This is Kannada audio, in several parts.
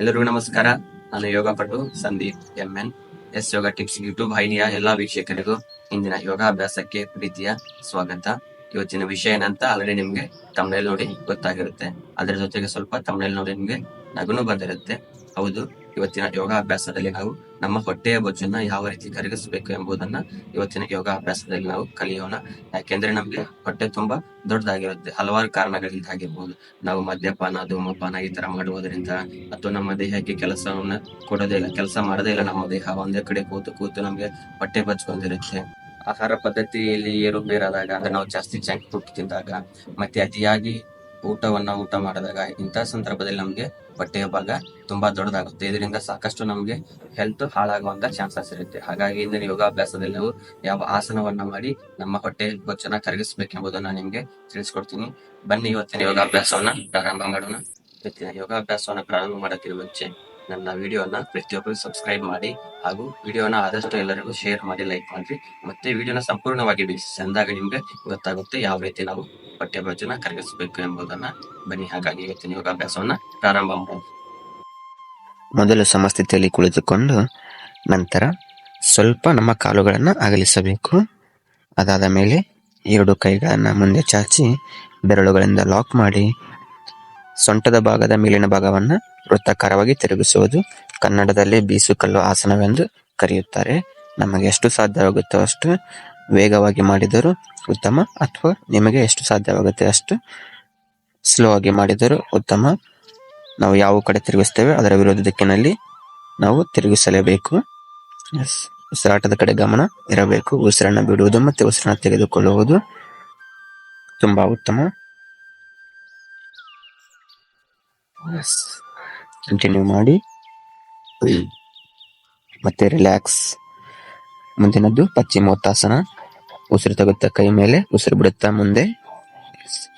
ಎಲ್ಲರಿಗೂ ನಮಸ್ಕಾರ. ನಾನು ಯೋಗ ಪಟು, Sandeep M N, S yoga tips YouTube ವಾಹಿನಿಯ ಎಲ್ಲಾ ವೀಕ್ಷಕರಿಗೂ ಇಂದಿನ ಯೋಗಾಭ್ಯಾಸಕ್ಕೆ ಪ್ರೀತಿಯ ಸ್ವಾಗತ. ಇವತ್ತಿನ ವಿಷಯ ಏನಂತ ಆಲ್ರೆಡಿ ನಿಮ್ಗೆ ತಮಿಳಲ್ಲಿ ನೋಡಿ ಗೊತ್ತಾಗಿರುತ್ತೆ. ಅದರ ಜೊತೆಗೆ ಸ್ವಲ್ಪ ತಮಿಳಲ್ಲಿ ನೋಡಿ ನಿಮ್ಗೆ ನಗುನು ಬಂದಿರುತ್ತೆ. ಹೌದು ಇವತ್ತಿನ ಯೋಗಾಭ್ಯಾಸದಲ್ಲಿ ನಾವು ನಮ್ಮ ಹೊಟ್ಟೆಯ ಬೊಜ್ಜನ್ನ ಯಾವ ರೀತಿ ಕರಗಿಸಬೇಕು ಎಂಬುದನ್ನ ಇವತ್ತಿನ ಯೋಗಾಭ್ಯಾಸದಲ್ಲಿ ನಾವು ಕಲಿಯೋಣ. ಯಾಕೆಂದ್ರೆ ನಮ್ಗೆ ಹೊಟ್ಟೆ ತುಂಬಾ ದೊಡ್ಡದಾಗಿರುತ್ತೆ. ಹಲವಾರು ಕಾರಣಗಳಿಂದಾಗಿರ್ಬೋದು ನಾವು ಮದ್ಯಪಾನ, ಧೂಮಪಾನ ಈ ತರ ಮಾಡುವುದರಿಂದ ಅಥವಾ ನಮ್ಮ ದೇಹಕ್ಕೆ ಕೆಲಸವನ್ನ ಕೊಡೋದೇ ಇಲ್ಲ, ಕೆಲಸ ಮಾಡದೇ ಇಲ್ಲ ನಮ್ಮ ದೇಹ. ಒಂದೇ ಕಡೆ ಕೂತು ಕೂತು ನಮ್ಗೆ ಹೊಟ್ಟೆ ಬಚ್ಕೊಂಡಿರುತ್ತೆ ಆಹಾರ ಪದ್ಧತಿಯಲ್ಲಿ ಏರುಪೇರಾದಾಗ ಅಂದ್ರೆ ನಾವು ಜಾಸ್ತಿ ಜಂಕ್ ಫುಡ್ ತಿಂದಾಗ ಮತ್ತೆ ಅತಿಯಾಗಿ ಊಟವನ್ನ ಊಟ ಮಾಡಿದಾಗ ಇಂತಹ ಸಂದರ್ಭದಲ್ಲಿ ನಮ್ಗೆ ಹೊಟ್ಟೆಯ ಭಾಗ ತುಂಬಾ ದೊಡ್ಡದಾಗುತ್ತೆ. ಇದರಿಂದ ಸಾಕಷ್ಟು ನಮಗೆ ಹೆಲ್ತ್ ಹಾಳಾಗುವಂತ ಚಾನ್ಸಸ್ ಇರುತ್ತೆ. ಹಾಗಾಗಿ ಇಂದಿನ ಯೋಗಾಭ್ಯಾಸದಲ್ಲಿ ನಾವು ಯಾವ ಆಸನವನ್ನ ಮಾಡಿ ನಮ್ಮ ಹೊಟ್ಟೆ ಬೊಚ್ಚನ ಕರಗಿಸ್ಬೇಕೆಂಬುದನ್ನ ನಿಮ್ಗೆ ತಿಳಿಸ್ಕೊಡ್ತೀನಿ. ಬನ್ನಿ ಇವತ್ತಿನ ಯೋಗಾಭ್ಯಾಸವನ್ನ ಪ್ರಾರಂಭ ಮಾಡೋಣ. ಇವತ್ತಿನ ಯೋಗಾಭ್ಯಾಸವನ್ನ ಪ್ರಾರಂಭ ಮಾಡೋಕ್ಕಿಂತ ಮುಂಚೆ ನನ್ನ ವಿಡಿಯೋನ ಪ್ರತಿಯೊಬ್ಬರು ಸಬ್ಸ್ಕ್ರೈಬ್ ಮಾಡಿ ಹಾಗೂ ವಿಡಿಯೋನ ಆದಷ್ಟು ಎಲ್ಲರಿಗೂ ಶೇರ್ ಮಾಡಿ ಲೈಕ್ ಮಾಡಿ ಮತ್ತೆ ವಿಡಿಯೋನ ಸಂಪೂರ್ಣವಾಗಿ ಬಿಡಿಸಿ ಅಂದಾಗ ನಿಮ್ಗೆ ಗೊತ್ತಾಗುತ್ತೆ ಯಾವ ರೀತಿ ನಾವು ಪಠ್ಯ ಭಜನ ಕರಗಿಸಬೇಕು ಎಂಬುದನ್ನ. ಬನ್ನಿ, ಹಾಗಾಗಿ ಇವತ್ತಿನ ಯೋಗಾಭ್ಯಾಸವನ್ನ ಪ್ರಾರಂಭ ಮಾಡೋಣ. ಮೊದಲು ಸಮಸ್ಥಿತಿಯಲ್ಲಿ ಕುಳಿತುಕೊಂಡು ನಂತರ ಸ್ವಲ್ಪ ನಮ್ಮ ಕಾಲುಗಳನ್ನು ಅಗಲಿಸಬೇಕು. ಅದಾದ ಮೇಲೆ ಎರಡು ಕೈಗಳನ್ನು ಮುಂದೆ ಚಾಚಿ ಬೆರಳುಗಳಿಂದ ಲಾಕ್ ಮಾಡಿ ಸೊಂಟದ ಭಾಗದ ಮೇಲಿನ ಭಾಗವನ್ನು ವೃತ್ತಾಕಾರವಾಗಿ ತಿರುಗಿಸುವುದು. ಕನ್ನಡದಲ್ಲಿ ಬೀಸುಕಲ್ಲು ಆಸನವೆಂದು ಕರೆಯುತ್ತಾರೆ. ನಮಗೆ ಎಷ್ಟು ಸಾಧ್ಯವಾಗುತ್ತೋ ಅಷ್ಟು ವೇಗವಾಗಿ ಮಾಡಿದರೂ ಉತ್ತಮ, ಅಥವಾ ನಿಮಗೆ ಎಷ್ಟು ಸಾಧ್ಯವಾಗುತ್ತೆ ಅಷ್ಟು ಸ್ಲೋ ಆಗಿ ಮಾಡಿದರೂ ಉತ್ತಮ. ನಾವು ಯಾವ ಕಡೆ ತಿರುಗಿಸ್ತೇವೆ, ಅದರ ವಿರೋಧ ದಿಕ್ಕಿನಲ್ಲಿ ನಾವು ತಿರುಗಿಸಲೇಬೇಕು. ಉಸಿರಾಟದ ಕಡೆ ಗಮನ ಇರಬೇಕು. ಉಸಿರನ್ನು ಬಿಡುವುದು ಮತ್ತೆ ಉಸಿರನ್ನು ತೆಗೆದುಕೊಳ್ಳುವುದು ತುಂಬಾ ಉತ್ತಮ. ಕಂಟಿನ್ಯೂ ಮಾಡಿ. ಮತ್ತೆ ರಿಲ್ಯಾಕ್ಸ್ ಮುಂದಿನದ್ದು ಪಶ್ಚಿಮೋತ್ತಾಸನ. ಉಸಿರು ತಗುತ್ತಾ ಕೈ ಮೇಲೆ, ಉಸಿರು ಬಿಡುತ್ತಾ ಮುಂದೆ.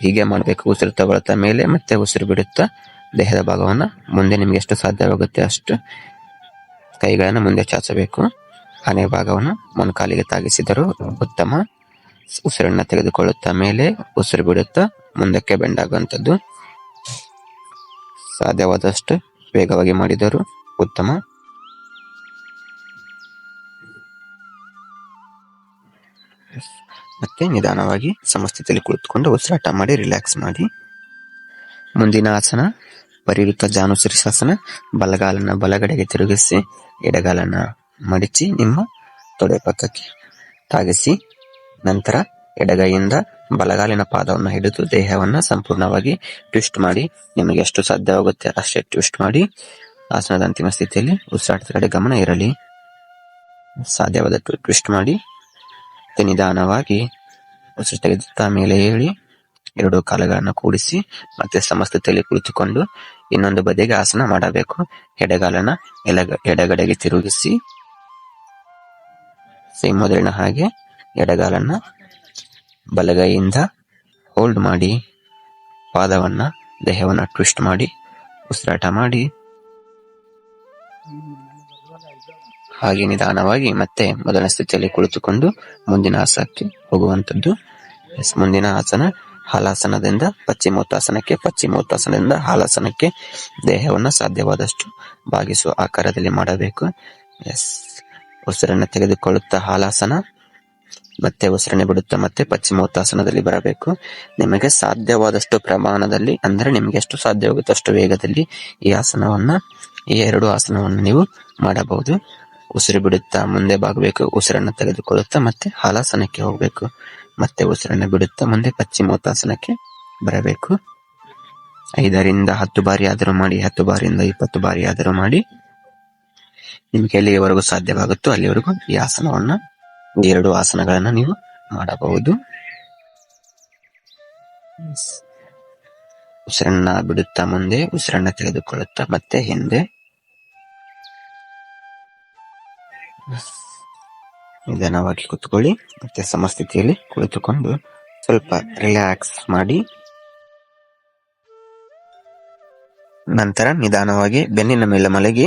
ಹೀಗೆ ಮಾಡಬೇಕು, ಉಸಿರು ತಗೊಳ್ತಾ ಮೇಲೆ ಮತ್ತೆ ಉಸಿರು ಬಿಡುತ್ತಾ ದೇಹದ ಭಾಗವನ್ನು. ಮುಂದೆ ನಿಮ್ಗೆ ಎಷ್ಟು ಸಾಧ್ಯವಾಗುತ್ತೆ ಅಷ್ಟು ಕೈಗಳನ್ನು ಮುಂದೆ ಚಾಚಬೇಕು. ಹಣೆ ಭಾಗವನ್ನು ಮೊಣಕಾಲಿಗೆ ತಾಗಿಸಿದರೂ ಉತ್ತಮ. ಉಸಿರನ್ನು ತೆಗೆದುಕೊಳ್ಳುತ್ತಾ ಮೇಲೆ, ಉಸಿರು ಬಿಡುತ್ತಾ ಮುಂದಕ್ಕೆ ಬೆಂಡಾಗುವಂಥದ್ದು. ಸಾಧ್ಯವಾದಷ್ಟು ವೇಗವಾಗಿ ಮಾಡಿದರು ಉತ್ತಮ. ಮತ್ತೆ ನಿಧಾನವಾಗಿ ಸಮಸ್ಥಿತಿಯಲ್ಲಿ ಕುಳಿತುಕೊಂಡು ಉಸಿರಾಟ ಮಾಡಿ ರಿಲ್ಯಾಕ್ಸ್ ಮಾಡಿ. ಮುಂದಿನ ಆಸನ, ಪರಿವೃತ್ತ ಜಾನು ಶೀರ್ಷಾಸನ ಬಲಗಾಲನ್ನ ಬಲಗಡೆಗೆ ತಿರುಗಿಸಿ, ಎಡಗಾಲನ್ನ ಮಡಿಚಿ ನಿಮ್ಮ ತೊಡೆ ಪಕ್ಕಕ್ಕೆ ತಾಗಿಸಿ, ನಂತರ ಎಡಗೈಯಿಂದ ಬಲಗಾಲಿನ ಪಾದವನ್ನು ಹಿಡಿದು ದೇಹವನ್ನ ಸಂಪೂರ್ಣವಾಗಿ ಟ್ವಿಸ್ಟ್ ಮಾಡಿ, ನಿಮಗೆ ಎಷ್ಟು ಸಾಧ್ಯವಾಗುತ್ತೆ ಅಷ್ಟೇ ಟ್ವಿಸ್ಟ್ ಮಾಡಿ. ಆಸನದ ಅಂತಿಮ ಸ್ಥಿತಿಯಲ್ಲಿ ಉಸಿರಾಟದ ಕಡೆ ಗಮನ ಇರಲಿ. ಸಾಧ್ಯವಾದಷ್ಟು ಟ್ವಿಸ್ಟ್ ಮಾಡಿ. ನಿಧಾನವಾಗಿ ಉಸಿರು ತೆಗೆದುತ್ತಾ ಮೇಲೆ ಹೇಳಿ ಎರಡು ಕಾಲುಗಳನ್ನು ಕೂಡಿಸಿ, ಮತ್ತೆ ಸಮಸ್ಥಿತಿಯಲ್ಲಿ ಕುಳಿತುಕೊಂಡು ಇನ್ನೊಂದು ಬದಿಗೆ ಆಸನ ಮಾಡಬೇಕು. ಎಡಗಾಲನ ಎಡಗಡೆಗೆ ತಿರುಗಿಸಿ ಮೊದಲಿನ ಹಾಗೆ ಎಡಗಾಲನ್ನ ಬಲಗೈಯಿಂದ ಹೋಲ್ಡ್ ಮಾಡಿ ಪಾದವನ್ನು ದೇಹವನ್ನ ಟ್ವಿಸ್ಟ್ ಮಾಡಿ ಉಸಿರಾಟ ಮಾಡಿ. ಹಾಗೆ ನಿಧಾನವಾಗಿ ಮತ್ತೆ ಮೊದಲ ಸ್ಥಿತಿಯಲ್ಲಿ ಕುಳಿತುಕೊಂಡು ಮುಂದಿನ ಆಸನಕ್ಕೆ ಹೋಗುವಂಥದ್ದು. ಎಸ್, ಮುಂದಿನ ಆಸನ ಹಾಲಾಸನದಿಂದ ಪಶ್ಚಿಮೋತ್ತಾಸನಕ್ಕೆ ಪಶ್ಚಿಮೋತ್ತಾಸನದಿಂದ ಹಾಲಾಸನಕ್ಕೆ ದೇಹವನ್ನು ಸಾಧ್ಯವಾದಷ್ಟು ಬಾಗಿಸುವ ಆಕಾರದಲ್ಲಿ ಮಾಡಬೇಕು. ಎಸ್ ಉಸಿರನ್ನು ತೆಗೆದುಕೊಳ್ಳುತ್ತಾ ಹಾಲಾಸನ ಮತ್ತೆ ಉಸಿರನ್ನು ಬಿಡುತ್ತಾ ಮತ್ತೆ ಪಶ್ಚಿಮೋತ್ತಾಸನದಲ್ಲಿ ಬರಬೇಕು. ನಿಮಗೆ ಸಾಧ್ಯವಾದಷ್ಟು ಪ್ರಮಾಣದಲ್ಲಿ, ಅಂದರೆ ನಿಮಗೆ ಎಷ್ಟು ಸಾಧ್ಯವಾಗುತ್ತೋ ಅಷ್ಟು ವೇಗದಲ್ಲಿ ಈ ಆಸನವನ್ನ, ಈ ಎರಡು ಆಸನವನ್ನು ನೀವು ಮಾಡಬಹುದು. ಉಸಿರು ಬಿಡುತ್ತಾ ಮುಂದೆ ಬಾಗಬೇಕು, ಉಸಿರನ್ನು ತೆಗೆದುಕೊಳ್ಳುತ್ತಾ ಮತ್ತೆ ಹಲಾಸನಕ್ಕೆ ಹೋಗಬೇಕು. ಮತ್ತೆ ಉಸಿರನ್ನು ಬಿಡುತ್ತಾ ಮುಂದೆ ಪಶ್ಚಿಮೋತ್ತಾಸನಕ್ಕೆ ಬರಬೇಕು. ಐದರಿಂದ ಹತ್ತು ಬಾರಿ ಆದರೂ ಮಾಡಿ, ಹತ್ತು ಬಾರಿಯಿಂದ ಇಪ್ಪತ್ತು ಬಾರಿ ಆದರೂ ಮಾಡಿ ನಿಮಗೆ ಎಲ್ಲಿಯವರೆಗೂ ಸಾಧ್ಯವಾಗುತ್ತೋ ಅಲ್ಲಿವರೆಗೂ ಈ ಆಸನವನ್ನ ಎರಡು ಆಸನಗಳನ್ನ ನೀವು ಮಾಡಬಹುದು. ಉಸಿರನ್ನ ಬಿಡುತ್ತಾ ಮುಂದೆ ಉಸಿರನ್ನ ತೆಗೆದುಕೊಳ್ಳುತ್ತಾ ಮತ್ತೆ ಹಿಂದೆ. ನಿಧಾನವಾಗಿ ಕುತ್ಕೊಳ್ಳಿ ಮತ್ತೆ ಸಮಸ್ಥಿತಿಯಲ್ಲಿ ಕುಳಿತುಕೊಂಡು ಸ್ವಲ್ಪ ರಿಲ್ಯಾಕ್ಸ್ ಮಾಡಿ. ನಂತರ ನಿಧಾನವಾಗಿ ಬೆನ್ನಿನ ಮೇಲೆ ಮಲಗಿ.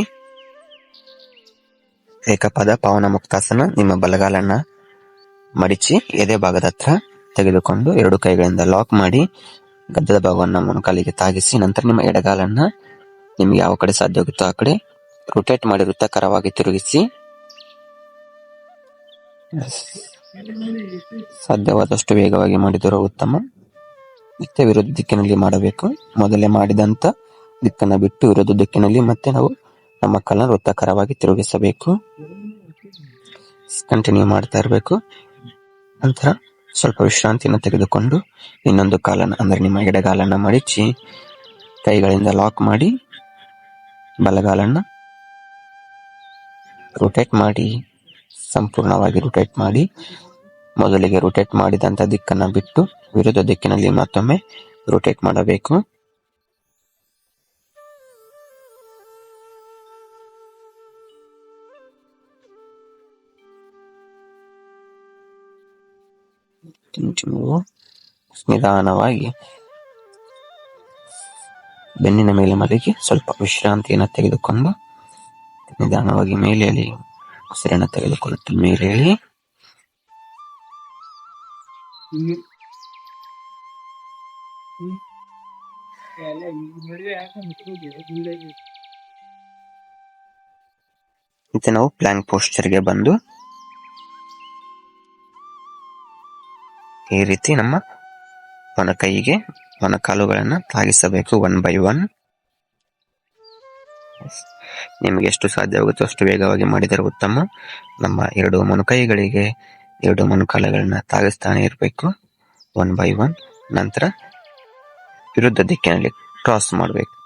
ಏಕಪದ ಪಾವನ ಮುಕ್ತಾಸನ ನಿಮ್ಮ ಬಲಗಾಲನ್ನ ಮಡಿಚಿ ಎದೆ ಭಾಗದ ಹತ್ರ ತೆಗೆದುಕೊಂಡು ಎರಡು ಕೈಗಳಿಂದ ಲಾಕ್ ಮಾಡಿ ಗದ್ದದ ಭಾಗವನ್ನು ಮೊಣಕಾಲಿಗೆ ತಾಗಿಸಿ ನಂತರ ನಿಮ್ಮ ಎಡಗಾಲನ್ನ ನಿಮ್ಗೆ ಯಾವ ಕಡೆ ಸಾಧ್ಯ ಆಗುತ್ತೋ ಆ ಕಡೆ ರೊಟೇಟ್ ಮಾಡಿ ವೃತ್ತಾಕಾರವಾಗಿ ತಿರುಗಿಸಿ. ಸಾಧ್ಯವಾದಷ್ಟು ವೇಗವಾಗಿ ಮಾಡಿದರೂ ಉತ್ತಮ. ಮತ್ತೆ ವಿರುದ್ಧ ದಿಕ್ಕಿನಲ್ಲಿ ಮಾಡಬೇಕು. ಮೊದಲೇ ಮಾಡಿದಂತ ದಿಕ್ಕನ್ನು ಬಿಟ್ಟು ವಿರುದ್ಧ ದಿಕ್ಕಿನಲ್ಲಿ ಮತ್ತೆ ನಾವು ನಮ್ಮ ಕಲರ್ ವೃತ್ತಾಕಾರವಾಗಿ ತಿರುಗಿಸಬೇಕು. ಕಂಟಿನ್ಯೂ ಮಾಡ್ತಾ ಇರಬೇಕು. ನಂತರ ಸ್ವಲ್ಪ ವಿಶ್ರಾಂತಿಯನ್ನು ತೆಗೆದುಕೊಂಡು ಇನ್ನೊಂದು ಕಾಲನ್ನು, ಅಂದರೆ ನಿಮ್ಮ ಎಡಗಾಲನ್ನು ಮಡಿಚಿ, ಕೈಗಳಿಂದ ಲಾಕ್ ಮಾಡಿ, ಬಲಗಾಲನ್ನು ರೊಟೇಟ್ ಮಾಡಿ, ಸಂಪೂರ್ಣವಾಗಿ ರೊಟೇಟ್ ಮಾಡಿ, ಮೊದಲಿಗೆ ರೊಟೇಟ್ ಮಾಡಿದಂಥ ದಿಕ್ಕನ್ನು ಬಿಟ್ಟು ವಿರುದ್ಧ ದಿಕ್ಕಿನಲ್ಲಿ ಮತ್ತೊಮ್ಮೆ ರೊಟೇಟ್ ಮಾಡಬೇಕು. ಕಂಟಿನ್ಯೂ ನಿಧಾನವಾಗಿ ಬೆನ್ನಿನ ಮೇಲೆ ಮಲಗಿ ಸ್ವಲ್ಪ ವಿಶ್ರಾಂತಿಯನ್ನು ತೆಗೆದುಕೊಂಡು ನಿಧಾನವಾಗಿ ಮೇಲೆ ಎಳಿ ಉಸಿರನ್ನು ತೆಗೆದುಕೊಳ್ಳುತ್ತಾ ಮೇಲೆ ಎಳಿ ಮತ್ತೆ ನಾವು ಪ್ಲಾಂಕ್ ಪೋಸ್ಚರ್ಗೆ ಬಂದು ಈ ರೀತಿ ನಮ್ಮ ಮೊಣಕೈಗೆ ಕಾಲುಗಳನ್ನು ತಾಗಿಸಬೇಕು ಒನ್ ಬೈ ಒನ್ ನಿಮಗೆ ಎಷ್ಟು ಸಾಧ್ಯವಾಗುತ್ತೋ ಅಷ್ಟು ವೇಗವಾಗಿ ಮಾಡಿದರೆ ಉತ್ತಮ. ನಮ್ಮ ಎರಡು ಮೊಣಕೈಗಳಿಗೆ ಎರಡು ಮೊಣಕಾಲುಗಳನ್ನ ತಾಗಿಸ್ತಾನೆ ಇರಬೇಕು. ಒನ್ ಬೈ ಒನ್ ನಂತರ ವಿರುದ್ಧ ದಿಕ್ಕಿನಲ್ಲಿ ಕ್ರಾಸ್ ಮಾಡಬೇಕು.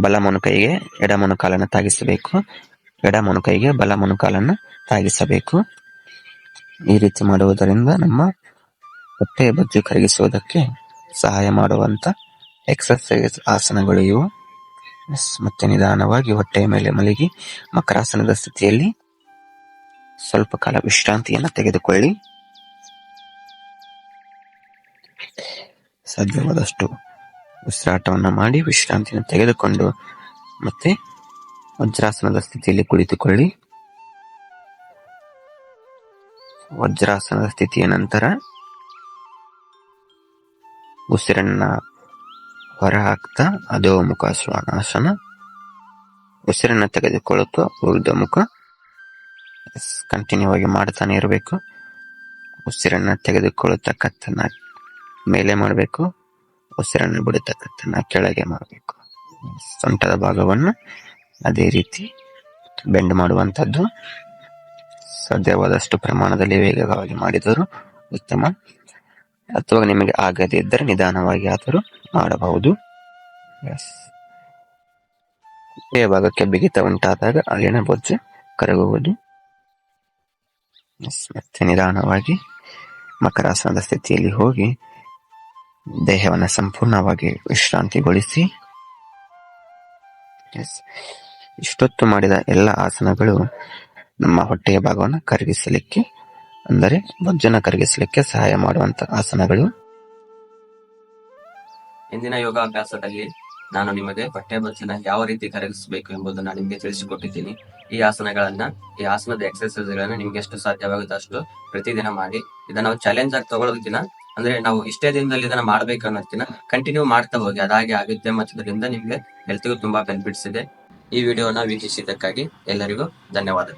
ಬಲ ಮೊಣಕೈಗೆ ಎಡ ಮೊಣಕಾಲನ್ನು ತಾಗಿಸಬೇಕು. ಎಡ ಮೊಣಕೈಗೆ ಬಲ ಮೊಣಕಾಲನ್ನು ತಾಗಿಸಬೇಕು. ಈ ರೀತಿ ಮಾಡುವುದರಿಂದ ನಮ್ಮ ಹೊಟ್ಟೆ ಬಜ್ಜು ಕರಗಿಸುವುದಕ್ಕೆ ಸಹಾಯ ಮಾಡುವಂತ ಎಕ್ಸರ್ಸೈಸ್ ಆಸನಗಳು ಇವು. ಮತ್ತೆ ನಿಧಾನವಾಗಿ ಹೊಟ್ಟೆಯ ಮೇಲೆ ಮಲಗಿ ಮಕರಾಸನದ ಸ್ಥಿತಿಯಲ್ಲಿ ಸ್ವಲ್ಪ ಕಾಲ ವಿಶ್ರಾಂತಿಯನ್ನು ತೆಗೆದುಕೊಳ್ಳಿ. ಸಾಧ್ಯವಾದಷ್ಟು ಉಸಿರಾಟವನ್ನು ಮಾಡಿ ವಿಶ್ರಾಂತಿಯನ್ನು ತೆಗೆದುಕೊಂಡು ಮತ್ತೆ ವಜ್ರಾಸನದ ಸ್ಥಿತಿಯಲ್ಲಿ ಕುಳಿತುಕೊಳ್ಳಿ. ವಜ್ರಾಸನದ ಸ್ಥಿತಿಯ ನಂತರ ಉಸಿರನ್ನ ಹೊರ ಹಾಕ್ತಾ ಅಧೋಮುಖ ಶ್ವಾನಾಸನ ಉಸಿರನ್ನ ತೆಗೆದುಕೊಳ್ಳುತ್ತಾ ಊರ್ಧ್ವಮುಖ ಕಂಟಿನ್ಯೂ ಆಗಿ ಮಾಡ್ತಾನೆ ಇರಬೇಕು. ಉಸಿರನ್ನ ತೆಗೆದುಕೊಳ್ಳುತ್ತಾ ಕತ್ತನ್ನ ಮೇಲೆ ಮಾಡಬೇಕು. ಉಸಿರನ್ನು ಕತ್ತನ್ನ ಕೆಳಗೆ ಮಾಡಬೇಕು. ಸೊಂಟದ ಭಾಗವನ್ನು ಅದೇ ರೀತಿ ಬೆಂಡ್ ಮಾಡುವಂತದ್ದು ಸಾಧ್ಯವಾದಷ್ಟು ಪ್ರಮಾಣದಲ್ಲಿ ವೇಗವಾಗಿ ಮಾಡಿದರೂ ಉತ್ತಮ. ಅಥವಾ ನಿಮಗೆ ಆಗದೇ ಇದ್ದರೆ ನಿಧಾನವಾಗಿ ಆದರೂ ಮಾಡಬಹುದು. ಭಾಗಕ್ಕೆ ಬಿಗಿತ ಉಂಟಾದಾಗ ಅಲ್ಲಿನ ಬೊಜ್ಜೆ ಕರಗುವುದು. ಮತ್ತೆ ನಿಧಾನವಾಗಿ ಮಕರಾಸನದ ಸ್ಥಿತಿಯಲ್ಲಿ ಹೋಗಿ ದೇಹವನ್ನು ಸಂಪೂರ್ಣವಾಗಿ ವಿಶ್ರಾಂತಿಗೊಳಿಸಿ. ಎಸ್ ಇಷ್ಟೊತ್ತು ಮಾಡಿದ ಎಲ್ಲ ಆಸನಗಳು ನಮ್ಮ ಹೊಟ್ಟೆಯ ಭಾಗವನ್ನು ಕರಗಿಸಲಿಕ್ಕೆ, ಅಂದರೆ ಬೊಜ್ಜನ್ನು ಕರಗಿಸಲಿಕ್ಕೆ ಸಹಾಯ ಮಾಡುವಂತ ಆಸನಗಳು. ಇಂದಿನ ಯೋಗಾಭ್ಯಾಸದಲ್ಲಿ ನಾನು ನಿಮಗೆ ಹೊಟ್ಟೆ ಬೊಜ್ಜನ್ನ ಯಾವ ರೀತಿ ಕರಗಿಸಬೇಕು ಎಂಬುದನ್ನು ನಿಮಗೆ ತಿಳಿಸಿಕೊಟ್ಟಿದ್ದೀನಿ. ಈ ಆಸನಗಳನ್ನ, ಈ ಆಸನದ ಎಕ್ಸರ್ಸೈಸ್ ಗಳನ್ನ ನಿಮ್ಗೆ ಎಷ್ಟು ಸಾಧ್ಯವಾಗುತ್ತೆ ಅಷ್ಟು ಪ್ರತಿದಿನ ಮಾಡಿ. ಇದನ್ನ ನಾವು ಚಾಲೆಂಜ್ ಆಗಿ ತಗೊಳ್ಳೋದಿನ ಅಂದ್ರೆ ನಾವು ಇಷ್ಟೇ ದಿನದಲ್ಲಿ ಇದನ್ನ ಮಾಡ್ಬೇಕು ಅನ್ನೋದಕ್ಕಿಂತ ಕಂಟಿನ್ಯೂ ಮಾಡ್ತಾ ಹೋಗಿ. ಅದಾಗಿ ಆಗುತ್ತೆ ಮತ್ತು ಇದರಿಂದ ನಿಮ್ಗೆ ಹೆಲ್ತ್ಗೂ ತುಂಬಾ ಬೆನಿಫಿಟ್ಸ್ ಇದೆ. ಈ ವಿಡಿಯೋನ ವೀಕ್ಷಿಸಿದ್ದಕ್ಕಾಗಿ ಎಲ್ಲರಿಗೂ ಧನ್ಯವಾದ